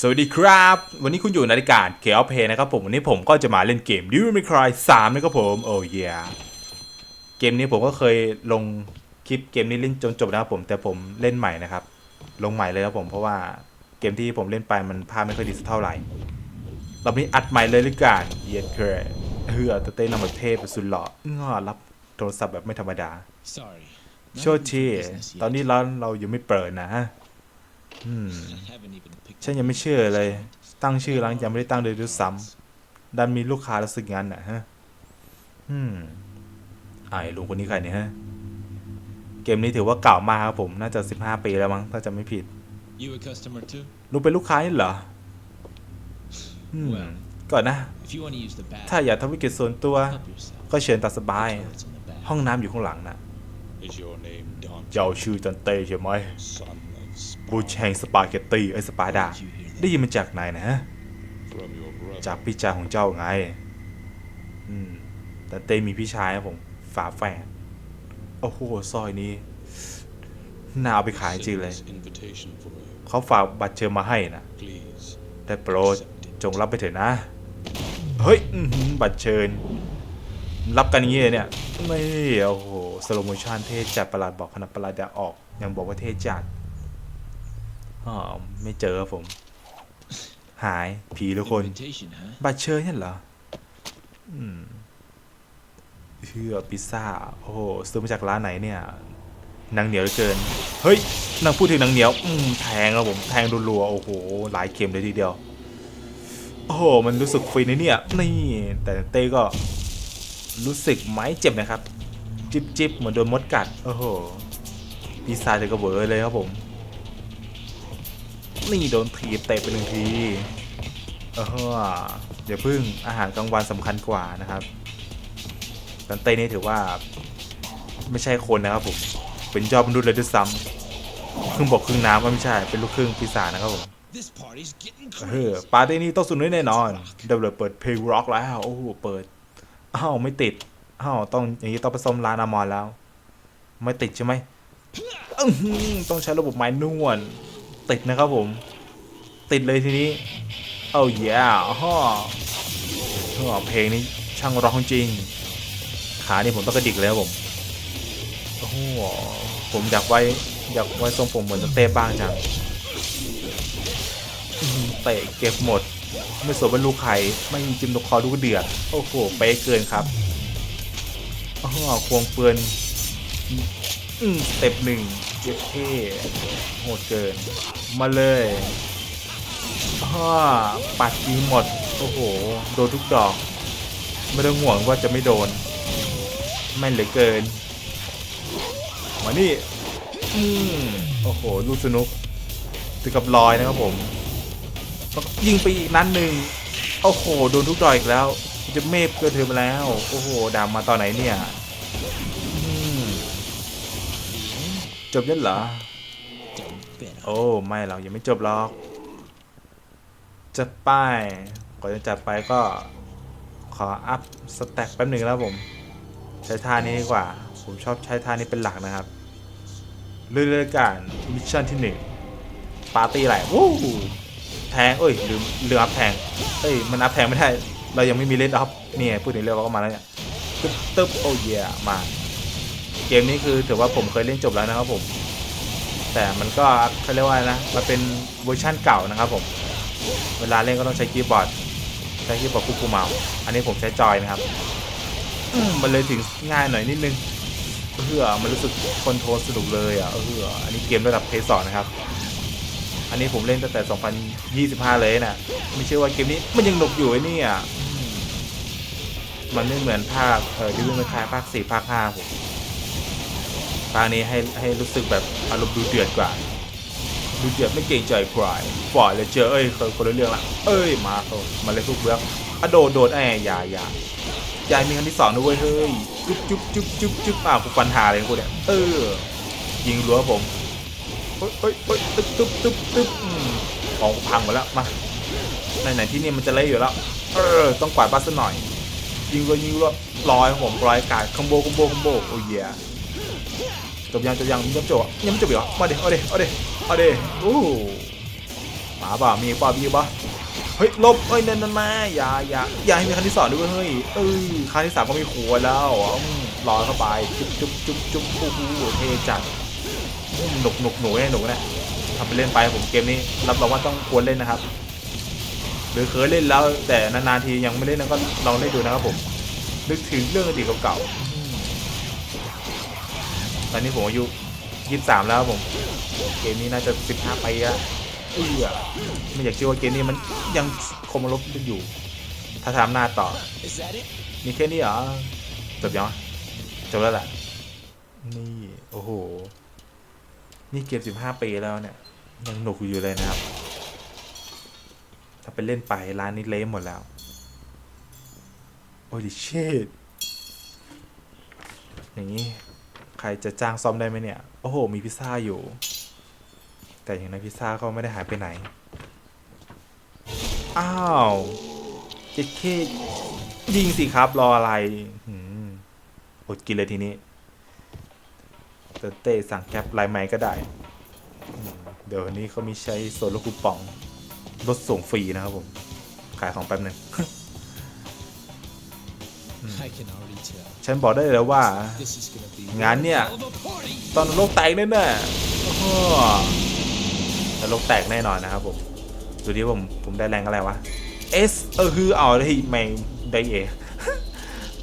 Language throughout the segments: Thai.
สวัสดีครับ วันนี้คุณอยู่ในรายการเกียวเพย์นะครับผม วันนี้ผมก็จะมาเล่นเกม Devil May Cry 3นะครับผม โอ้ยเกมนี้ผมก็เคยลงคลิปเกมนี้เล่นจนจบนะครับผม แต่ผมเล่นใหม่นะครับ ลงใหม่เลยครับผม เพราะว่าเกมที่ผมเล่นไปมันภาพไม่ค่อยดีสักเท่าไหร่รอบนี้อัดใหม่เลยละกันเย็นเคยเฮือตะเต้นนำมาเทพสุดหล่องอรับโทรศัพท์แบบไม่ธรรมดา Sorry. โชษทีตอนนี้ร้านเรายังไม่เปิดนะฮะอืม haven't even picked ฉันยังไม่เชื่อเลย ตั้งชื่อร้านยังไม่ได้ตั้งเลยด้วยซ้ำดันมีลูกค้าแล้วสึกงั้นน่ะฮะ อืมไอ้ลุงคนนี้ใครเนี่ยฮะ เกมนี้ถือว่าเก่ามากครับผม น่าจะสิบห้าปีแล้วมั้ง ถ้าจะไม่ผิด You a customer too? ลุงเป็นลูกค้านี่เหรอ อืม ก่อนนะ If you want to use the ถ้า bathroom, อยากทำธุรกิจส่วนตัว help yourself. ก็เชิญตามสบาย Toilets in the back. ห้องน้ำอยู่ข้างหลังน่ะ Is your name Don เจ้าชื่อจันเต้ใช่ไหม son of บูชแห่งสปาเกตตีไอ้สปาดา ได้ยินมาจากไหนนะฮะจากพี่ชายของเจ้าไง อืม แต่เต้มีพี่ชายครับผม ฝาแฝดโอ้โหสร้อยนี้ น่าเอาไปขายจริงเลย เขาฝากบัตรเชิญมาให้นะ Please ได้โปรดจงรับไปเถอะนะ เฮ้ยบัตรเชิญ รับกันอย่างงี้เลยเนี่ยไม่โอ้โหสโลโมชันเทจัดประหลาดบอกขนาดประหลาดจะออก ยังบอกว่าเทจัด อ๋อไม่เจอครับผม หายผีทุกคน Invitation, huh? บัตรเชิญเนี่ยเหรอ อืมเชื่อพิซซ่า โอ้โหซื้อมาจากร้านไหนเนี่ยหนังเหนียวเหลือเกิน เฮ้ยนางพูดถึงหนังเหนียว อืมแทงครับผมแทงรัวๆโอ้โห หลายเข็มเลยทีเดียว โอ้โห มันรู้สึกฟินนะเนี่ย นี่ แต่เต้ก็รู้สึกไหมเจ็บนะครับ จิบจิบๆเหมือนโดนมดกัด โอ้โหพิซซ่าจะกระเวอเลยครับผม นี่โดนถีเตะไปหนึ่งทีเออเดี๋ยวพึ่งอาหารกลางวันสำคัญกว่านะครับตันเต้นี่ถือว่า ไม่ใช่คนนะครับผม เป็นยอดมนุษย์เลยด้วยซ้ำครึ่งบกครึ่งน้ำว่าไม่ใช่ เป็นลูกครึ่งปีศาจนะครับผมเออปาร์ตี้นี้ต้องสนุกแน่นอนเดี๋ยวเลยเปิดเพลงร็อกแล้วโอ้โหเปิดอ้าวไม่ติดอ้าวต้องอย่างนี้ต้องไปซ่อมร้านอมรแล้ว ไม่ติดใช่ไหมต้องใช้ระบบไม้นวล ติดนะครับผม ติดเลยทีนี้โอ้ยย่ฮ่อฮ่อเพลงนี้ช่างร้องจริง ขานี่ผมต้องกระดิกเลยครับผมโอ้โหผมอยากไว้อยากไว้ทรงผมเหมือนสเต้บ้างจังเตะเก็บหมด ไม่สนว่าลูกใครไม่มีจิมลูกคอลูกเดือดโอ้โหเป๊ะเกินครับอ๋อควงปืนอืมสเต็ปหนึ่ง เจ็บเท่โหดเกิน มาเลยอ๋อปัดยิงหมด โอ้โห โดนทุกดอก ไม่ต้องห่วงว่าจะไม่โดน ไม่นเหลือเกิน มานี่ อืมโอ้โห ลูกสนุกถึงกับลอยนะครับผมยิงไปอีกนัดหนึ่งโอ้โห โดนทุกดอยอีกแล้ว จะเมฟเกินเธอมาแล้ว โอ้โห ดามมาตอนไหนเนี่ย จบยันเหรอ Don't bet โอ้ ไม่หรอกยังไม่จบหรอก จะป้ายก่อนจะจัดไปก็ขออัพสแต็กแป๊บหนึ่งแล้วผม ใช้ท่านี้ดีกว่า ผมชอบใช้ท่านี้เป็นหลักนะครับเรื่อยๆกันมิชชั่นที่หนึ่งปาร์ตี้ไหลวู้แทงเอ้ยลืมลืมอัพแทงเอ้ยมันอัพแทงไม่ได้ เรายังไม่มีเลดอัพเนี่ยพูดถึงเรื่องก็มาแล้วเนี่ยตึ๊บตึ๊บโอ้ยมา เกมนี้คือถือว่าผมเคยเล่นจบแล้วนะครับผม แต่มันก็เขาเรียกว่าอะไรนะมันเป็นเวอร์ชั่นเก่านะครับผม เวลาเล่นก็ต้องใช้คีย์บอร์ดใช้คีย์บอร์ดควบคุมเมาส์อันนี้ผมใช้จอยนะครับมมันเลยถึงง่ายหน่อยนิดนึงเพื่อมันรู้สึกคอนโทรลสนุกเลยอะเอออันนี้เกมระดับเพย์สองนะครับ อันนี้ผมเล่นตั้งแต่ 2025 เลยนะไม่เชื่อว่าเกมนี้มันยังหนุกอยู่ไอ้นี่อะมันไม่เหมือนภาคเออดิวิลเมคายภาค 4 ภาค 5 ผม ภาคนี้ให้ให้รู้สึกแบบอารมณ์ดูเดือดกว่า ดูเดือดไม่เกรงใจใครปล่อยเลยเจอเอ้ยคนคนละเรื่องละเอ้ยมาเขามาเลยทุกเรื่องอะโดดโดดไอ้อย่าอย่ายายมีครั้งที่สองด้วยเฮ้ยจุ๊บจุ๊บจุ๊บจุ๊บจุ๊บอะกูฟันหาเลยกูเนี่ยเออยิงรั้วผมเฮ้ยเฮ้ยเฮ้ยตึ๊บตึ๊บตึ๊บตึ๊บของพังหมดแล้วมาไหนไหนๆที่นี่มันจะเละอยู่แล้วเออต้องกวาดบ้านซะหน่อย ยิงรัวยิงรัวลอยครับผมลอยกาดคอมโบคอมโบคอมโบโอ้ยเหี้ย จบยังจบยังยังจบยังไม่จบอีกเหรอมาเดี๋ยวเอาเดี๋ยวเอาเดี๋ยวเอาเดี๋ยวโอ้มาป่ามีป่ามีป่าเฮ้ยลบเอ้ยนั่นนั่นมาอย่าอย่าอย่าให้มีครั้งที่สองด้วยเฮ้ยเอ้ยครั้งที่สามก็ม่ควแล้วรอเข้าไปจุ๊บจุ๊บจุ๊บจุ๊บโอ้โหเท่จัดหนุกหนุกหนูแน่หนูนะทำไปเล่นไปผมเกมนี้รับรองว่าต้องควรเล่นนะครับ หรือเคยเล่นแล้วแต่นานๆทียังไม่เล่นนะก็ลองเล่นดูนะครับผมนึกถึงเรื่องอดีตเก่าๆ ตอนนี้ผมอายุยี่สิบสามแล้วผม เกมนี้น่าจะสิบห้าปีแล้วเอื้อไม่อยากเชื่อว่าเกมนี้มันยังคงรบอยู่ ถ้าทำหน้าต่อ มีแค่นี้เหรอ จบยังจบแล้วแหละนี่ โอ้โห นี่เกมสิบห้าปีแล้วเนี่ย ยังหนุกอยู่เลยนะครับ ถ้าไปเล่นไปร้านนี้เละหมดแล้ว โอ้ยเชดอย่างนี้ รจะจ้างซ่อมได้ไหมเนี่ย โอ้โห มีพิซซ่าอยู่ แต่อย่างในพิซซ่าก็ไม่ได้หายไปไหน อ้าวเจ็ดเคยิงสิครับ รออะไรอดกินเลยทีนี้เตเต้สั่งแก๊ปไลน์ไม้ก็ได้ เดี๋ยวนี้เขามีใช้โซโลคูปองลดส่งฟรีนะครับผม ขายของแป๊บนึ่ง ฉันบอกได้เลยว่า งานเนี่ย ตอนโลกแตกแน่ๆโอ้โหแต่โลกแตกแน่นอนนะครับผมดูดิผมผมได้แรงอะไรวะ S เออคือเอาได้แมงได้เอ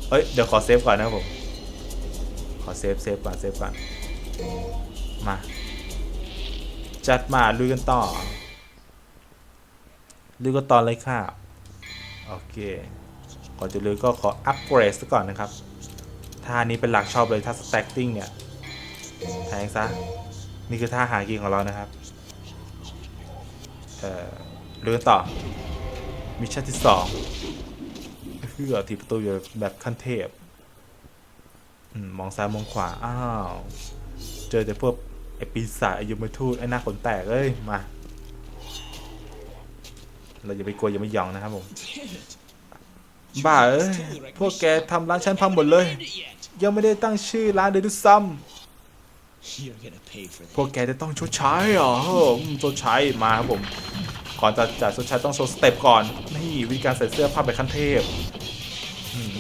เอ้ยเดี๋ยวขอเซฟก่อนนะครับผม ขอเซฟเซฟก่อนเซฟก่อนมา จัดมาลุยกันต่อลุยกันต่อเลยค่ะโอเคก่อนจะลุยก็ขออัปเกรดซะก่อนนะครับ ท่านี้เป็นหลักชอบเลยท่า stacking เนี่ยแทงซะ นี่คือท่าหากินของเรานะครับ เอ่อเรือต่อ มิชชั่นที่สองเพื่อทีประตูอยู่แบบขั้นเทพอมองซ้ายมองขวา อ้าว เจอแต่พวกไอปีศาจไอยุมทูตไอหน้าขนแตกเอ้ย มา เราอย่าไปกลัวอย่าไปหยองนะครับผม บ้าเอ้ยพวกแกทำร้านฉันพังหมดเลย ยังไม่ได้ตั้งชื่อร้านเลยด้วยซ้ำพวกแกจะต้องชดใช้เหรอชดใช้มาครับผม ก่อนจะจ่ายชดใช้ต้องโชว์สเต็ปก่อน นี่วิธีการใส่เสื้อผ้าแบบขั้นเทพ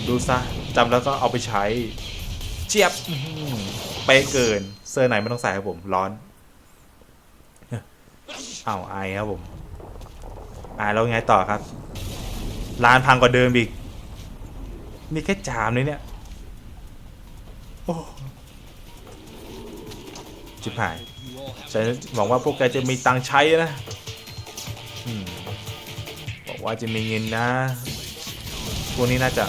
ดูซะจำแล้วก็เอาไปใช้ เจี๊ยบไปเกิน เสื้อไหนไม่ต้องใส่ครับผม ร้อนอ้าวไอครับผมไอแล้วไงต่อครับร้านพังกว่าเดิมอีก มีแค่จามเลยเนี่ย โอ้จิบหายฉันหวังว่าพวกแกจะมีตังค์ใช้นะอบอกว่าจะมีเงินนะพวกนี้น่าจะ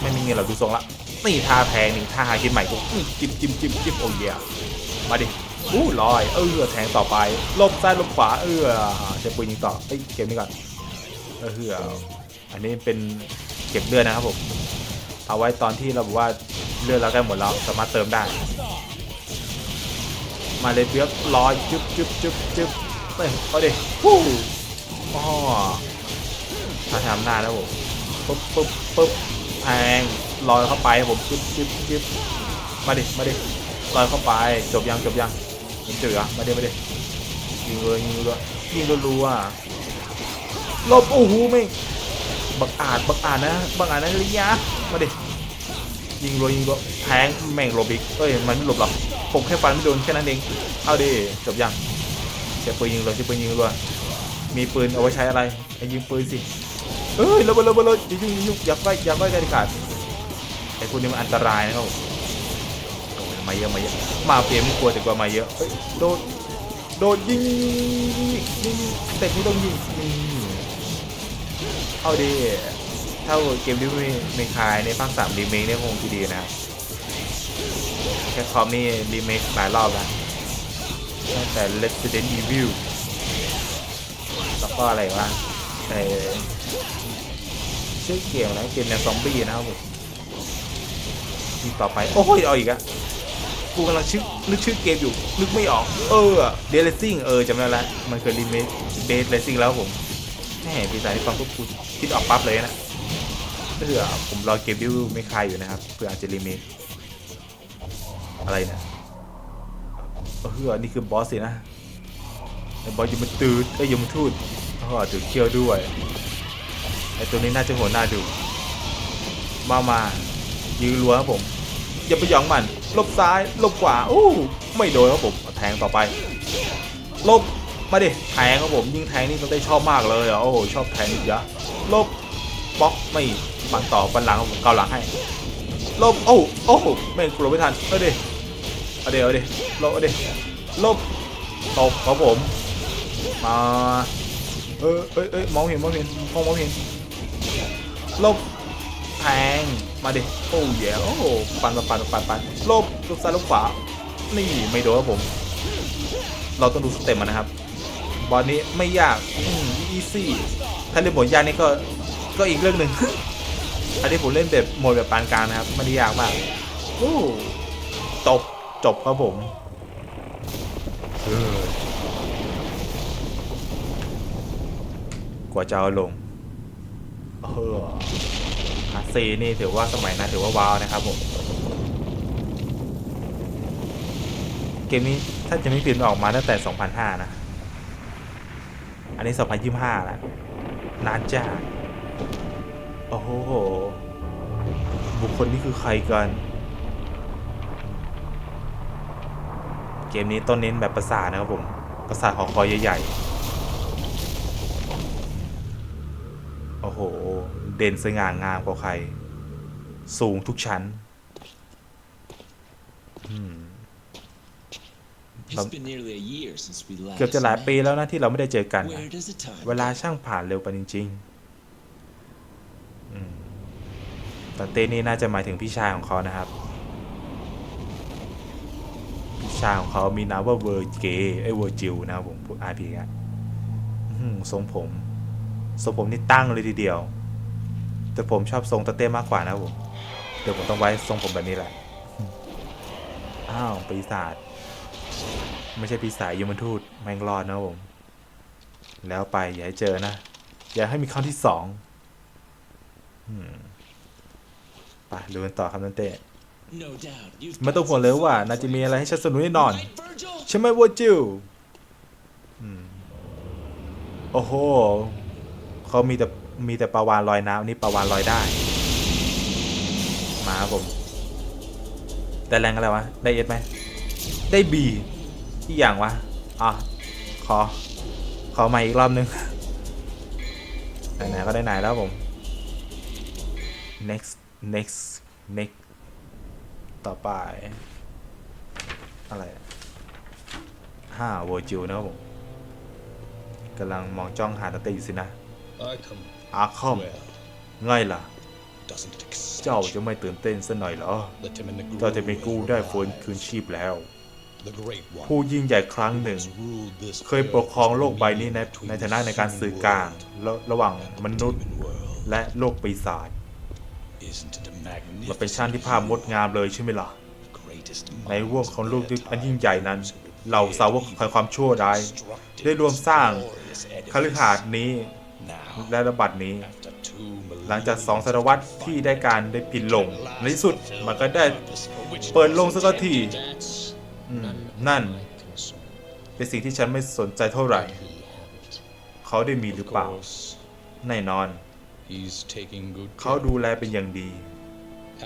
ไม่มีเงินหรอกดูทรงละนี่ท่าแพงนี่ท่าหากินใหม่กูจิ้มจิ้มจิ้มจิ้มโอ้ยยมาดิอู้ลอยเออแทงต่อไปลบซ้ายลบขวาเออใช้ปืนยิงต่อเอ้ยเกมนี้ก่อนเออเหืออันนี้เป็นเก็บเลือดนะครับผม เอาไว้ตอนที่เราบอกว่าเลือดเราใกล้หมดแล้วสามารถเติมได้ มาเลยเปียกลอยจึ๊บจึ๊บจึ๊บจึ๊บเฮ้ยเอาดิวู้อ๋อถ้าทำหน้าแล้วผมปุ๊บปุ๊บปุ๊บแทงลอยเข้าไปผมจึ๊บจึ๊บจึ๊บมาดิมาดิลอยเข้าไปจบยังจบยังยังเจอมาดิมาดิยิงเลยยิงเลยยิงรัวๆลบโอ้โหไม่ บักอาจบักอาจนะบักอาจนะลิยะมาดิยิงรัวยิงรัวแทงแม่งหลบอีกเอ้ยมันไม่หลบหรอกผมแค่ฟันไม่โดนแค่นั้นเองเอาดิจบยังใช้ปืนยิงรัวใช้ปืนยิงรัวมีปืนเอาไว้ใช้อะไรไอ้ยิงปืนสิเอ้ยระเบิดระเบิดระเบิดอย่ายุ่งย่ายุ่งย่าใกล้ย่าใกล้กันดีกว่าไอ้พวกนี้มันอันตรายนะครับมโอ้ยมาเยอะมาเยอะมาเฟียมกลัวแต่กว่ามาเยอะโดนโดนยิงยิงยิงแต่ไม่ต้องยิง เอาดิถ้าเกมที่ไม่ไม่ขายในภาคสามรีเมคเนี่ยคงจะดีนะครับแค่คอมนี่รีเมคหลายรอบแล้วตั้งแต่ Resident Evil แล้วก็อะไรวะไอชื่อเกมอะไรเกมแนวซอมบี้นะครับผมทีต่อไป โอ้ยเอาอีกอะกูกำลังชื่อนึกชื่อเกมอยู่ นึกไม่ออก เออเดลซิงเออจำได้ล้วมันเคยรีเมคเบสเลซิ่งแล้วผมแหมปีศาจที่ฟังพวกกู คิดออกปั๊บเลยนะเพื่อผมรอเกมดิวไม่คายอยู่นะครับเพื่ออาจจะรีเมคอะไรเนะเออนี่คือบอสสินะไอ้บอสยมตืดไอ้ยมทูดอ๋อถือเคี้ยวด้วยไอ้ตัวนี้น่าจะหัวหน้าดู มามายืนรัวครับผม อย่าไปหยองมัน ลบซ้าย ลบขวาอู้ไม่โดนครับผมแทงต่อไป ลบ มาดิ แทงครับผม ยิงแทงนี่ต้องได้ชอบมากเลยอะโอ้โหชอบแทงนิดเยอะ ลบบล็อกไม่ปันต่อปันหลังกับผมเกาหลังให้ลบโอ้โอ้ไม่กลัวไม่ทันเอาดิเอาดิเอาดิลบเอาดิลบตบครับผมมาเออเอ้ยเอ้ยมองเห็นมองเห็นมองมองเห็นลบแทงมาดิโอ้ยโอ้โหปันปันปันปันปันลบลูกซ้ายลูกขวานี่ไม่โดนครับผม เราต้องดูสเต็ปมันนะครับบอลนี้ไม่ยากอีซี่ ถ้าเล่นบทยากนี่ก็ก็อีกเรื่องหนึ่งอันนี้ผมเล่นแบบโหมดแบบปานกลางนะครับไม่ได้ยากมากโอ้จบจบครับผมเออกว่าจะเอาลงเออคลาสซีนี่ถือว่าสมัยนั้นถือว่าว้าวนะครับผมเกมนี้ถ้าจะไม่ผิดออกมาตั้งแต่ 2005 นะ อันนี้ 2025 แล้ว นานจ้าโอ้โห บุคคลนี้คือใครกัน เกมนี้ต้นเน้นแบบประสาทนะครับผม ประสาทหอคอยใหญ่ๆ โอ้โห เด่นสง่างามกว่าใคร สูงทุกชั้น อืม เกือบจะหลายปี met. แล้วนะที่เราไม่ได้เจอกันนะ Where does the time เวลา go? ช่างผ่านเร็วไปจริงๆอืมแต่เต้นี่น่าจะหมายถึงพี่ชายของเขานะครับ พี่ชายของเขามีนามว่าเวอร์เกไอเวอร์จิลนะครับผมพูดอาพีอะอื้อหือทรงผมทรงผมนี่ตั้งเลยทีเดียว แต่ผมชอบทรงตาเต้มากกว่านะครับผมเดี๋ยวผมต้องไว้ทรงผมแบบนี้แหละ อ้าวปีศาจ ไม่ใช่ปีศาจยมทูตแมงรอดนะครับผม แล้วไปอย่าให้เจอนะ อย่าให้มีครั้งที่สองอืมไปดูกันต่อครับนันเต้ No doubt. You've ไม่ต้อง got ห่วง some เลยว่า fun น่าจะ for มี you. อะไรให้ฉันสนุกแน่นอน Right, Virgil? ใช่ไหมวอจิวอืมโอ้โหเขามีแต่มีแต่ปลาวานลอยน้ำนี่ปลาวานลอยได้ มาครับผม แต่แรงอะไรวะ ได้เอสไหม ได้บีที่อย่างวะอะขอ ขอใหม่อีกรอบนึงไหนๆก็ได้ไหนแล้วผม next next next ต่อไป อะไรอะห้าโวจิวนะครับผมกำลังมองจ้องหาตาเตอยู่สินะ I come อาคอม where ง่ายล่ะ doesn't it excite เจ้า you? จะไม่ตื่นเต้นสักหน่อยเหรอ Let him in the เจ้าจะเป็น grove กู้ and ได้ฟื้น revive. คืนชีพแล้ว The great one ผู้ยิ่งใหญ่ครั้งหนึ่ง has ruled this เคยปกครองโลกใบนี้ในในฐานะในการสื่อกลางระระหว่างมนุษย์ demon world. และโลกปีศาจ Isn't it a มันเป็น magnificent ชาติที่ภาพงดงามเลยใช่ไหมล่ะ the greatest ในว่วงของโลก minds ที่ of อัน their ยิ่งใหญ่นั้น times who เหล่าสาวกแห่งความชั่วร้าย constructed ได้รวมสร้าง this glorious คฤหาสน์นี้ Now, และระบัดนี้ after two หลังจากสองศ millennia ตวรรษที่ได้การได้ปิดลงในที่สุดมันก็ได้ purpose for which เปิด it ล was งสักที intended. อืม นั่น เป็นสิ่งที่ฉันไม่สนใจเท่าไหร่ เขาได้มีหรือ Of เปล่า course, แน่นอน he's taking good เขา care. ดูแลเป็นอย่างดี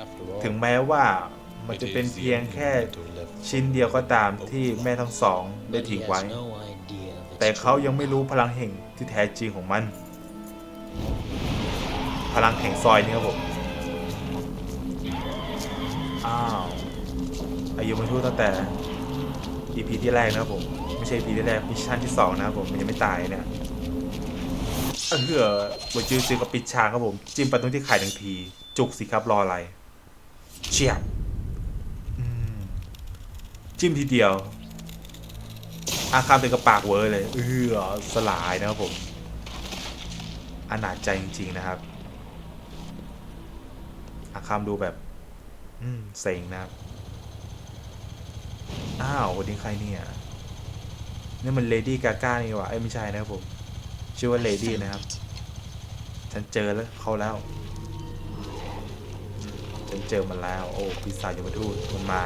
After all, ถึงแม้ว่ามันจะ it เป็น is the เพียง only แค่ mentor left ชิ้นเดียวก็ตามที่แม่ทั้งสองได้ทิ้งไว้ แต่เขายังไม่รู้พลังแห่งที่แท้จริงของมัน พลังแห่งซอยนี่ครับผม อ้าว อายุมันทูตตั้งแต่ EP ที่แรกนะครับผม ไม่ใช่ EP ที่แรกมิชชั่นที่สองนะครับผมมันยังไม่ตายเนี่ยเออเหือบจือซื้อกับปิดฉากครับผม จิ้มไปตรงที่ไข่ทังที จุกสิครับรออะไร เฉียบจิ้มทีเดียว อาคามเป็นกระปากเวอร์เลย เออสลายนะครับผมอนาจใจจริง ๆ นะครับ อาคามดูแบบ อืมเซ็งนะครับ อ้าววันนี้ใครเนี่ยนี่มันเลดี้กาก้านี่หว่าเอ้ยไม่ใช่นะครับผม ชื่อว่าเลดี้นะครับ ฉันเจอแล้วเขาแล้วอืมฉันเจอมันแล้ว โอ้ปีศาจยมทูตมันมา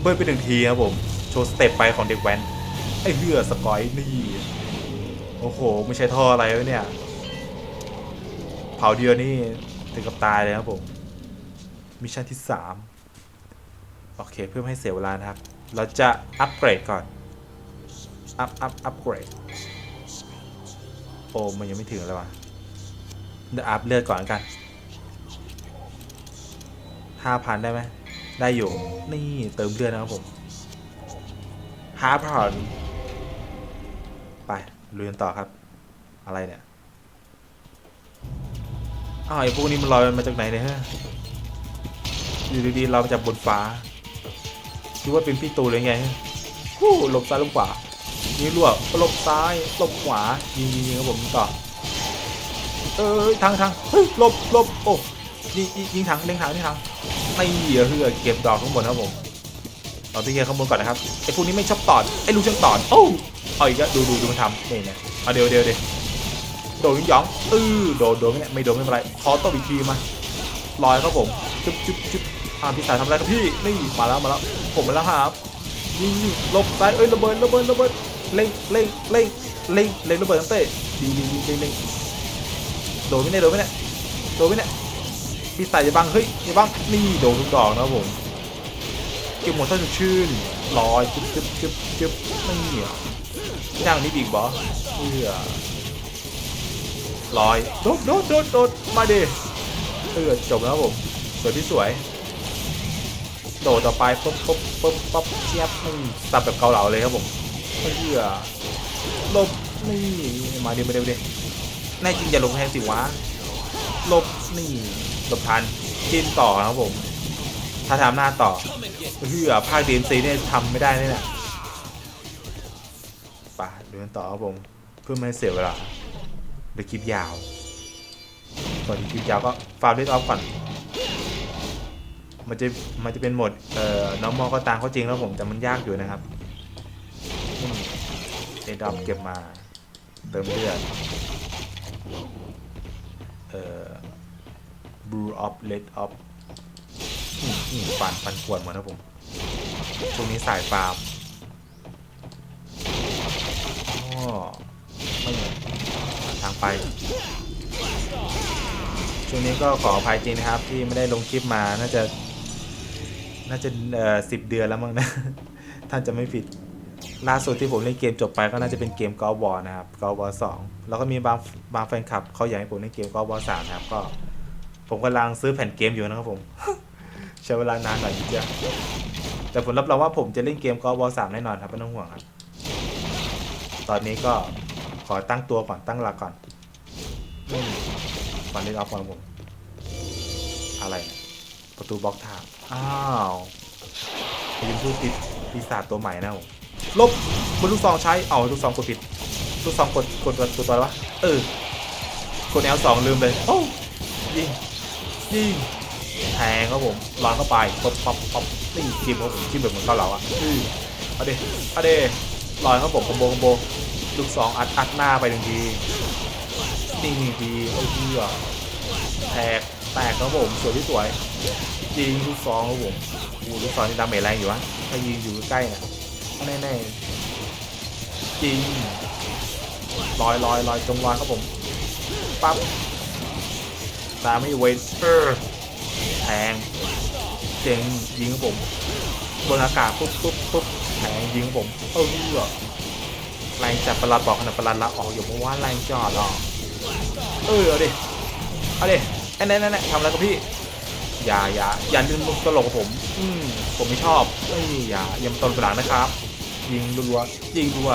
เบิ้ลไปหนึ่งทีครับผม โชว์สเต็ปไปของเด็กแว้น ไอ้เหือสกอยนี่ โอ้โห ไม่ใช่ท่ออะไรวะเนี่ย เผาเดียวนี่ถึงกับตายเลยครับผม มิชชั่นที่3 โอเคเพื่อไม่ให้เสียเวลานะครับ เราจะอัปเกรดก่อน อัพอัพอัปเกรด โอ้มันยังไม่ถึงเลยวะเดี๋ยวอัพเลือดก่อนกันห้าพันได้ไหม ได้อยู่ นี่เติมเลือดนะครับผมห้าพันไปลุยกันต่อครับ อะไรเนี่ยอ้าวไอ้พวกนี้มันลอยมาจากไหนเนี่ยฮะอยู่ดีๆเรามาจากบนฟ้า คิดว่าเป็นพี่ตูเลยไงฮู้หลบซ้ายหลบขวายิงรั่วหลบซ้ายหลบขวายิงยิงยิงครับผมต่อเอ้ยทางทางเฮ้ยหลบหลบโอ้ยิงยิงยิงถังเล็งถังเล็งถังไม่เหลือเหือเก็บดอกข้างบนครับผมเอาที่เฮียข้างบนก่อนนะครับไอ้พวกนี้ไม่ชอบตอดไอ้ลูกช่างตอดโอ้เอาอีกแล้วดูดูดูมันทำนี่เนี่ยเอาเดี๋ยวเดี๋ยวเดี๋ยวโดนหยองเออโดนโดนไมเนี่ยไม่โดนไม่เป็นไรขอตบอีกทีมาลอยครับผมจุ๊บจุ๊บจุ๊บ อ่าพี่สายทำอะไรครับพี่นี่มาแล้วมาแล้วผมมาแล้วครับยิงลบซ้ายเอ้ยระเบิดระเบิดระเบิดเล่งเล่งเล่งเล่งเล่งระเบิดตั้งเต้ดีดีดีดีดีโดนไมเนี่ยโดนไมเนี่ยโดนไมเนี่ยพี่สายอย่าบังเฮ้ยอย่าบังนี่โดนทุกดอกนะผมเก็บหมดท่าจุดชื่นลอยจุ๊บจุ๊บจุ๊บจุ๊บนี่อะย่างนี้อีกบอเพื่อลอยโดดโดดโดดโดดมาดิเออจบแล้วผมสวยพี่สวย โดดต่อไปปุ๊บปุ๊บปุ๊บปุ๊บเชียบนี่สับแบบเกาเหลาเลยครับผมเพื่อลบนี่มาเดิมาดิมาดิแน่จริงอย่าลงแทงสิวะลบนี่หลบทันกินต่อครับผม ถ้าทำหน้าต่อเพื่อภาคดีเอ็นซีเนี่ยทำไม่ได้แน่เนี่ยไปเดินต่อครับผม เพื่อไม่ให้เสียเวลาเดี๋ยวคลิปยาวก่อนที่คลิปยาวก็ฟาร์มเล่นออฟก่อน มันจะมันจะเป็นโหมดเอ่อน้องมอก็ตามเขาจริงแล้วผมแต่มันยากอยู่นะครับเอดอมเก็บมา เติมเลือดเอ่อ blue of red of อืมอืมฟันฟันขวนเหมือนะผมช่วงนี้สายฟาร์มอ๋อไม่เหมือนทางไป ช่วงนี้ก็ขออภัยจริงนะครับ ที่ไม่ได้ลงคลิปมาน่าจะ น่าจะเอ่อสิบเดือนแล้วมั้งนะ ท่านจะไม่ผิด ล่าสุดที่ผมเล่นเกมจบไปก็น่าจะเป็นเกมกอล์ฟบอลนะครับกอล์ฟบอลสองแล้วก็มีบางบางแฟนคลับเขาอยากให้ผมเล่นเกมกอล์ฟบอลสามนะครับก็ ผมกำลังซื้อแผ่นเกมอยู่นะครับผม ใช้เวลานานหน่อยนิดเดียวแต่ผมรับรองว่าผมจะเล่นเกมกอล์ฟบอลสามแน่นอนครับไม่ต้องห่วงครับ ตอนนี้ก็ขอตั้งตัวก่อนตั้งหลักก่อนไม่มีฟันเล่นออฟก่อนผม อะไร ประตูบล็อกทาง อ้าวยิงผู้ติดปีศาจตัวใหม่นะผมลบบนลูกซองใช้ เอาลูกซองกดผิด ลูกซองกดกดตัวตัววอะไรวะเออ กดแอลสองลืมเลย โอ้ยิงยิงแทงครับผมลอนเข้าไปป๊บป๊บป๊บนี่จิ้มครับผมจิ้มแบบเหมือนเกาเหลาอะอือเอาเดเอาเดลอยครับผมคอมโบคอมโบ ลูกสองอัดอัดหน้าไปหนึ่งทีนี่หนึ่งทีโอ้ยเหี้ยแตกแตกครับผมสวยที่สวย ยิงลูกสองครับผมโอ้ลูกสองนี่ดาเมจแรงอยู่วะถ้ายิงอยู่ใกล้ๆเน่ยแน่ๆจริงลอยลอยลอยจงลอยครับผมปั๊บตามไม่เว้นเออแทงเจ๋งยิงครับผมบนอากาศปุ๊บปุ๊บปุ๊บแทงยิงครับผมเออแรงจับประหลัดบอกขนาดประหลัดละออกอยู่เพราะว่าแรงจอดหรอเออเอาดิเอาดิแน่แน่น่ทำอะไรกับพี่ อย่าอย่าอย่าดึงมุกตลกผม อืมผมไม่ชอบเอ้ยอย่าอย่ามาตนหลังนะครับ ยิงรัวยิงรัว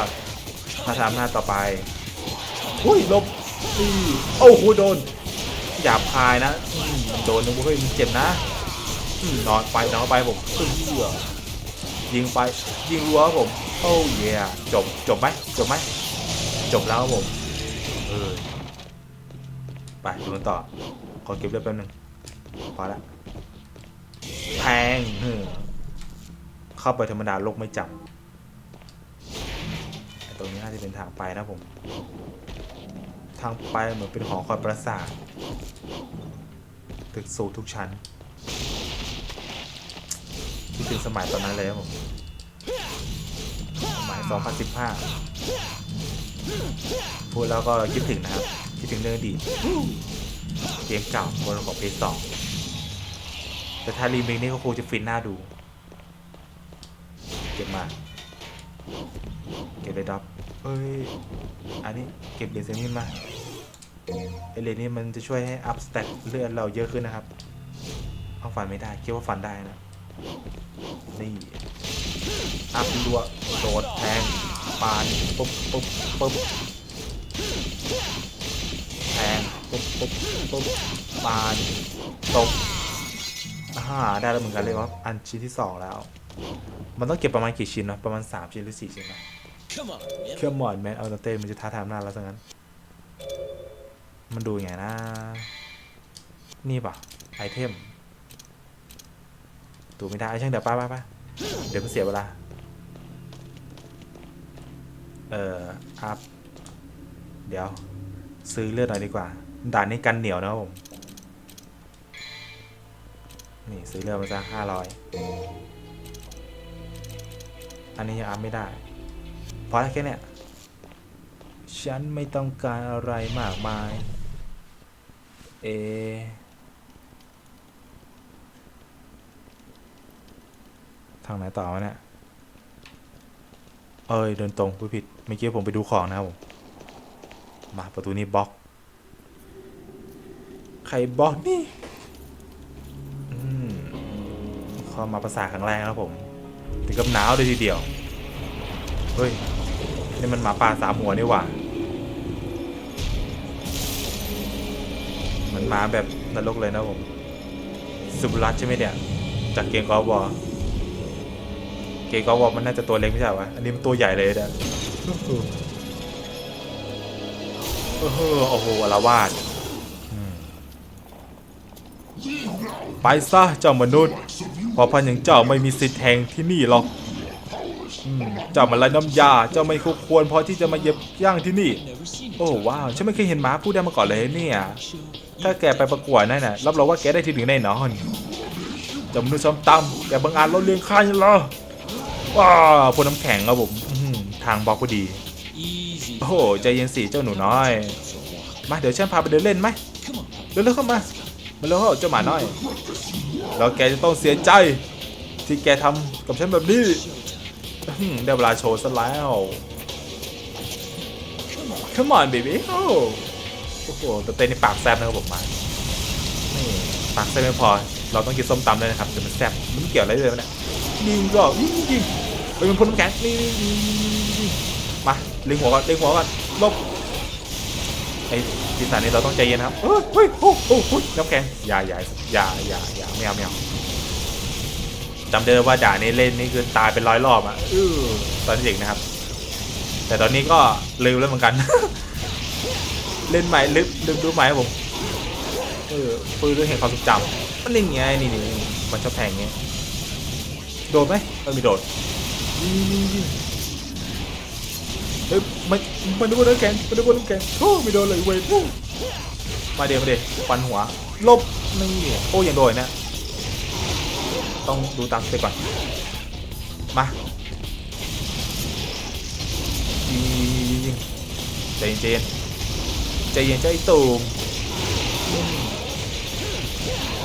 มาทำหน้าต่อไปอุ้ยลบนี่โอ้โหโดนหยาบคายนะอืมโดนนะเว้ยมันเจ็บนะนอนไปนอนไปผมเออยิงไปยิงรัวผม โอ้เย่จบจบไหมจบไหมจบแล้วผมเออไปดูกันต่อขอเก็บเลือดแป๊บนึงพอและ แทงเข้าไปธรรมดาโลกไม่จับตรงนี้น่าจะเป็นทางไปนะผม ทางไปเหมือนเป็นหอคอยประสาทตึกสูงทุกชั้นคิดถึงสมัยตอนนั้นเลยครับผม สมัย 2015 พูดแล้วก็คิดถึงนะครับ คิดถึงเรื่องดี เกมเก่าบนของ PS2 แต่ถ้ารีเมคนี่ก็คงจะฟินหน่าดู เก็บมา เก็บเลยดับเอ้ย อันนี้เก็บเหรียญเซนินมาไอเหรียญนี้มันจะช่วยให้อัพสเตตเลือดเราเยอะขึ้นนะครับ เอาฟันไม่ได้ คิดว่าฟันได้นะ นี่ อัพรัวโดดแทงปานปุ๊บปุ๊บปุ๊บแทงปุ๊บปุ๊บปุ๊บปานตบ อ่าได้แล้วเหมือนกันเลยว่าอันชิ้นที่สองแล้ว มันต้องเก็บประมาณกี่ชิ้นนะประมาณ3ชิ้นหรือ4ชิ้นนะ Come on, man. เครื่องหมอนแมนเอาเต้มันจะท้าทายอำนาจแล้วซะงั้น มันดูยังไงนะ นี่ปะไอเทมดูไม่ได้ช่างเดี๋ยวป้าป้าป้าเดี๋ยวมันเสียเวลา เอ่ออัพ เดี๋ยว ซื้อเลือดหน่อยดีกว่า ด่านนี้กันเหนียวนะครับผม นี่ซื้อเลือมาซะห้าร้อยอันนี้ยังอัพไม่ได้ พอแล้วแค่เนี้ยฉันไม่ต้องการอะไรมากมาย เอ ทางไหนต่อวะเนี่ย เอ้ย เดินตรงผู้ผิด เมื่อกี้ผมไปดูของนะครับผม มาประตูนี้บล็อก ใครบล็อกนี่ ข้ามาภาษาครั้งแรกครับผมถึงกับหนาวเลยทีเดียวเฮ้ยนี่มันหมาป่าสามหัวนี่หว่ามันหมาแบบนรกเลยนะผมสุบรัตใช่ไหมเนี่ยจากเกมกอล์ฟบอลเกมกอล์ฟบอลมันน่าจะตัวเล็กไม่ใช่เหรอวะอันนี้มันตัวใหญ่เลยนะโอ้โหโอ้โหอารวาสไปซะเจ้ามนุษย์ อพันอย่างเจ้าไม่มีสิทธิ์แทงที่นี่หรอกเจ้ามันไรน้ำยา เจ้าไม่คู่ควรพอที่จะมาเยียบย่างที่นี่ โอ้ว้าว ฉันไม่เคยเห็นหมาพูดได้มาก่อนเลยเนี่ย ถ้าแกไปประกวดนั่นน่ะ รับรองว่าแกได้ที่หนึ่งแน่นอนเจำมนุษย์ซ้ำตำแกบังอาจเราเลียงข้าเหรอว้าวพวน้ำแข็งครับผมทางบอกพอดี โอ้โห ใจเย็นสิเจ้าหนูน้อย มาเดี๋ยวฉันพาไปเดินเล่นไหม Come on. เร็วๆเข้ามา มาเร็วเข้าเจ้าหมาน้อย แล้วแกจะต้องเสียใจ ที่แกทำกับฉันแบบนี้ได้เวลาโชว์ซะแล้ว Come on baby โอ้โอ้โหแต่เต้นในปากแซบนะครับผมมานี่ปากแซบไม่พอ เราต้องกินส้มตำด้วยนะครับจะมันแซบมันเกี่ยวอะไรด้วยวะเนี่ยยิงก็ยิงยิงไปเป็นพลน้ำแข็งนี่นี่นี่นี่มาเล็งหัวก่อนเล็งหัวก่อนลบ ไอ้ปีศาจนี่เราต้องใจเย็นนะครับเฮ้ยเฮ้ยโอ้โหโอ้ยน้ำแข็งอย่าอย่าอย่าอย่าอย่าไม่เอาไม่เอาจำได้ว่าด่านี้เล่นนี่คือตายเป็นร้อยรอบอะเออตอนเด็กนะครับ แต่ตอนนี้ก็ลืมแล้วเหมือนกัน เล่นใหม่ลืมลืมดูใหม่ครับผมเออปืนเรื่องแห่งความทรงจำมันนี่ไงนี่นี่นี่มันชอบแทงอย่างเงี้ยโดดไหมเออมีโดดยิงยิงยิง เอ้ยมันมันนึกว่าน้ำแข็งมันนึกว่าน้ำแข็งโอ้ไม่โดนเลยเว้ยโอ้มาเดี๋ยวมาเดี๋ยวฟันหัวลบนี่โอ้ยังโดนนะ ต้องดูตามสเต็ปก่อน มายิงยิงยิงยิงใจเย็นใจเย็นใจตูม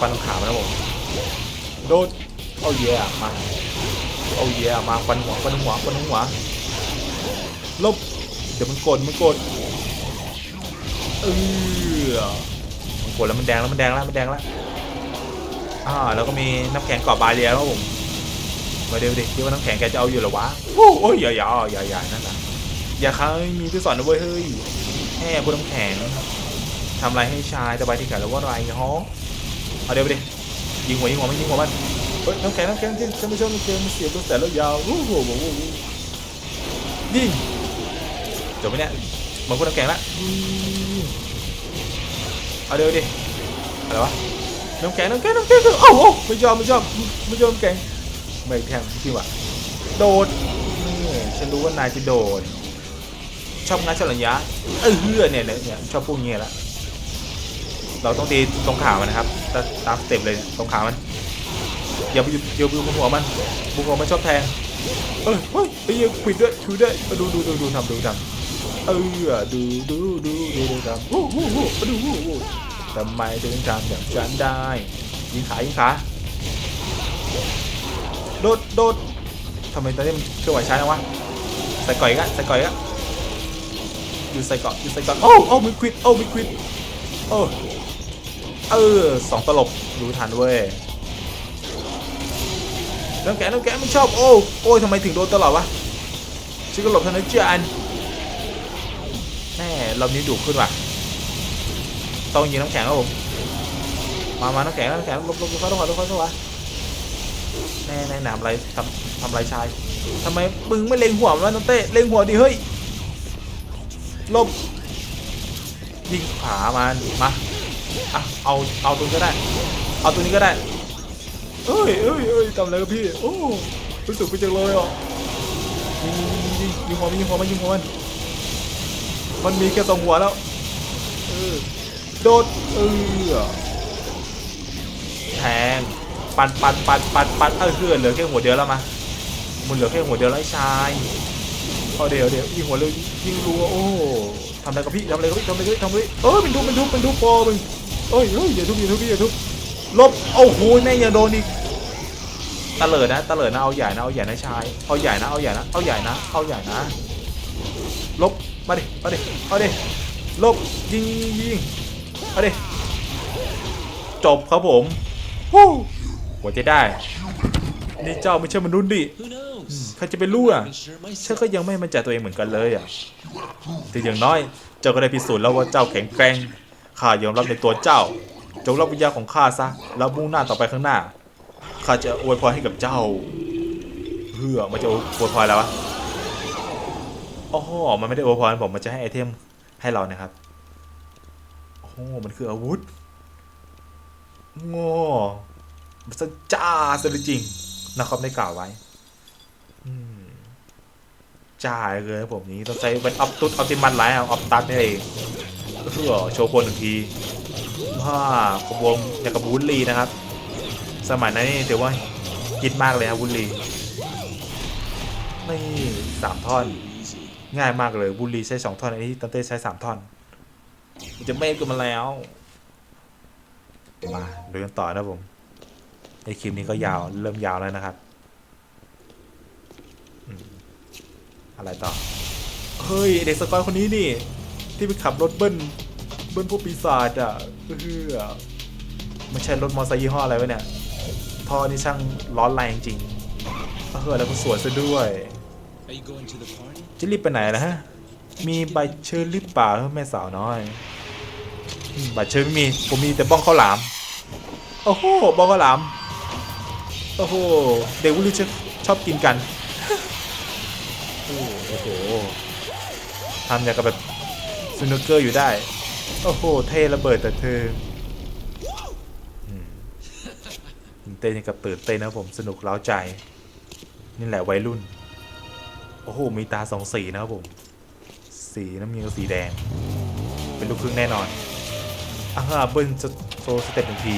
ฟันตรงขามันนะผมโดดเอาเย่มาเอาเย่มาฟันหัวฟันหัวฟันหัว ลบ เดี๋ยวมันกดมันกดเออมันกดแล้วมันแดงแล้วมันแดงแล้วมันแดงแล้วอ่าแล้วก็มีน้ำแข็งกาะบาเรียครับผมมาเดี๋ยวดิคิดว่าน้ำแข็งแกจะเอาอยู่หรอวะโอ้ยอย่าอย่าอย่าอย่านั่นนะอย่าค้างมีพี่สอนนะเว้ยเฮ้ยแห่บนน้ำแข็งทำอะไรให้ชายสบายที่แขนแล้วว่าไรฮะเอาเดี๋ยวไปดิยิงหัวยิงหัวไม่ยิงหัวมันเฮ้ยน้ำแข็งน้ำแข็งที่ฉันไม่ชอบน้ำแข็งมันเสียตัวแต่แล้วยาวโอ้โหโอ้โหยิง จบไหมเนี่ยมันพูดน้ำแข็งละเอาเดี๋ยวดิอะไรวะน้ำแข็งน้ำแข็งน้ำแข็งโอ้โหไม่ชอบไม่ชอบไม่ชอบน้ำแข็งไม่แทงจริงวะโดดนี่ฉันรู้ว่านายจะโดดชอบงานฉลัญญาเออเฮือเนี่ยเนี่ยเนี่ยชอบพวกนี้แหละเราต้องตีตรงขามันนะครับตามสเต็ปเลยตรงขามันอย่าไปหยุดอย่าไปอยู่บนหัวมันบนหัวมันชอบแทงเอ้ยเฮ้ยไอ้ยังควิดด้วยชูด้วยเอาดูดูดูดูทำดูทำ เออดูดูดูดูดูทำโอ้โหโอ้ดูโอ้โหทำไมถึงทำอย่างฉันได้ ยิงขายิงขาโดดโดดทำไมตอนนี้มันเคลื่อนไหวช้าจังวะใส่ก่อยกอะใส่ก่อยกอะอยู่ใส่เกาะอยู่ใส่เกาะโอ้โอ้มีควิดโอ้มีควิดโอ้เออสองตลบรู้ทันเว้ยน้ำแข็งน้ำแข็งไม่ชอบโอ้โอ้ยทำไมถึงโดนตลอดวะชิคก็หลบทันนะจานแม่ รอบนี้ดุขึ้นว่ะ ต้องยิงน้ำแข็งครับผม มามาน้ำแข็งน้ำแข็งลบลบลบเข้าตัวเข้าตัวเข้าตัวแน่แน่หนามอะไรทำทำไรชายทำไมมึงไม่เล็งหัวมันวน้องเต้เล็งหัวดิเฮ้ยลบยิงขามันมาอะเอาเอาตรงนี้ก็ได้ เอาตรงนี้ก็ได้เอ้ยเอ้ยเอ้ยทำอะไรกับพี่โอ้รู้สึกไปจังเลยอะยิงยิงยิงยิงหัวมันยิงหัวมันยิงหัวมัน มันมีแค่สองหัวแล้วโดดเออแทงปันปันปันปันปันเออคือเหลือแค่หัวเดียวแล้วมามันเหลือแค่หัวเดียวแล้วไอ้ชายเอาเดี๋ยวเดี๋ยวยิงหัวเลยยิงรัวโอ้ทำอะไรกับพี่ทำอะไรกับพี่ทำอะไรกับพี่ทำอะไรเออมันทุบมันทุบมันทุบพอมึงเอ้ยเอ้ยอย่าทุบอย่าทุบอย่าทุบลบโอ้โหแม่งยังโดนอีกตะเลิดนะตะเลิดนะเอาใหญ่นะเอาใหญ่นะชายเอาใหญ่นะเอาใหญ่นะเอาใหญ่นะเอาใหญ่นะลบ มาดิ มาดิ เอาดิลบยิงยิงยิงเอาดิ จบครับผมฮู้หัวใจได้ นี่เจ้าไม่ใช่มนุษย์ดิใครจะไปรู้อะฉันก็ยังไม่มั่นใจตัวเองเหมือนกันเลยอะแต่อย่างน้อย เจ้าก็ได้พิสูจน์แล้วว่าเจ้าแข็งแกร่ง ข้ายอมรับในตัวเจ้า จงรับวิญญาณของข้าซะ แล้วมุ่งหน้าต่อไปข้างหน้า ข้าจะอวยพรให้กับเจ้า เพื่อมันจะอวยพรแล้ววะ โอ้โหมันไม่ได้อวยพรผมมันจะให้ไอเทมให้เรานะครับ โอ้โหมันคืออาวุธโง่มันจะจ้าซะจริงนะครับได้กล่าวไว้จ้าเลยผมนี้ต้องใช้เป็นออปตุสออปติมันไลท์ออปตัสนี่เองเพื่อโชว์คนหนึ่งทีว่าขบวงอย่างกับวุลลีนะครับ สมัยนั้นนี่ถือว่าฮิตมากเลยครับวุลลีนี่สามท่อน ง่ายมากเลยบุลลีใช้สองท่อนอันนี้ตันเต้ใช้สามท่อนมันจะเมฆกันมาแล้วมาดูกันต่อนะผมในคลิปนี้ก็ยาวเริ่มยาวแล้วนะครับอืมอะไรต่อเฮ้ยเด็กสกอยคนนี้นี่ ที่ไปขับรถเบิ้ลเบิ้ลพวกปีศาจอะเออไม่ใช่รถมอเตอร์ไซค์ยี่ห้ออะไรวะเนี่ยท่อนี่ช่างร้อนแรงจริงเออแล้วก็สวยซะด้วย จะรีบไปไหนล่ะฮะ มีใบเชิญหรือเปล่าแม่สาวน้อยใบเชิญไม่มี ผมมีแต่บ้องข้าวหลาม โอ้โห บ้องข้าวหลาม โอ้โห เด็กวุ้นชอบชอบกินกัน โอ้โหทำอย่างกับแบบสนุกเกอร์อยู่ได้ โอ้โห เท่ระเบิดแต่เธอเต้นกับตื่นเต้นนะผมสนุกเล้าใจ นี่แหละวัยรุ่น โอ้โห มีตาสองสีนะครับผม สีน้ำเงินกับสีแดง เป็นลูกครึ่งแน่นอนอ่าเบิ้ลจะโซสเต็ปหนึ่งที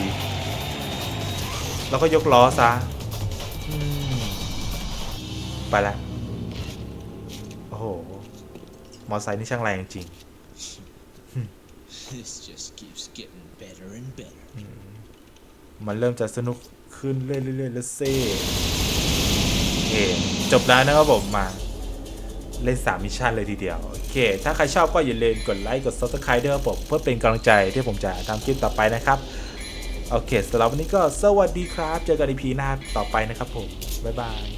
แล้วก็ยกล้อซะอืมไปละโอ้โห มอไซค์นี่ช่างแรงจริง This just keeps getting better and better. มันเริ่มจะสนุกขึ้นเรื่อยๆแล้วเซ่โอเคจบแล้วนะครับผมมา เล่น 3 มิชชั่นเลยทีเดียว โอเค ถ้าใครชอบก็อย่าลืมกดไลค์ กด subscribe ด้วยครับผม เพื่อเป็นกำลังใจที่ผมจะทำคลิปต่อไปนะครับ โอเคสำหรับวันนี้ก็สวัสดีครับ เจอกันในพีหน้าต่อไปนะครับผม บ๊ายบาย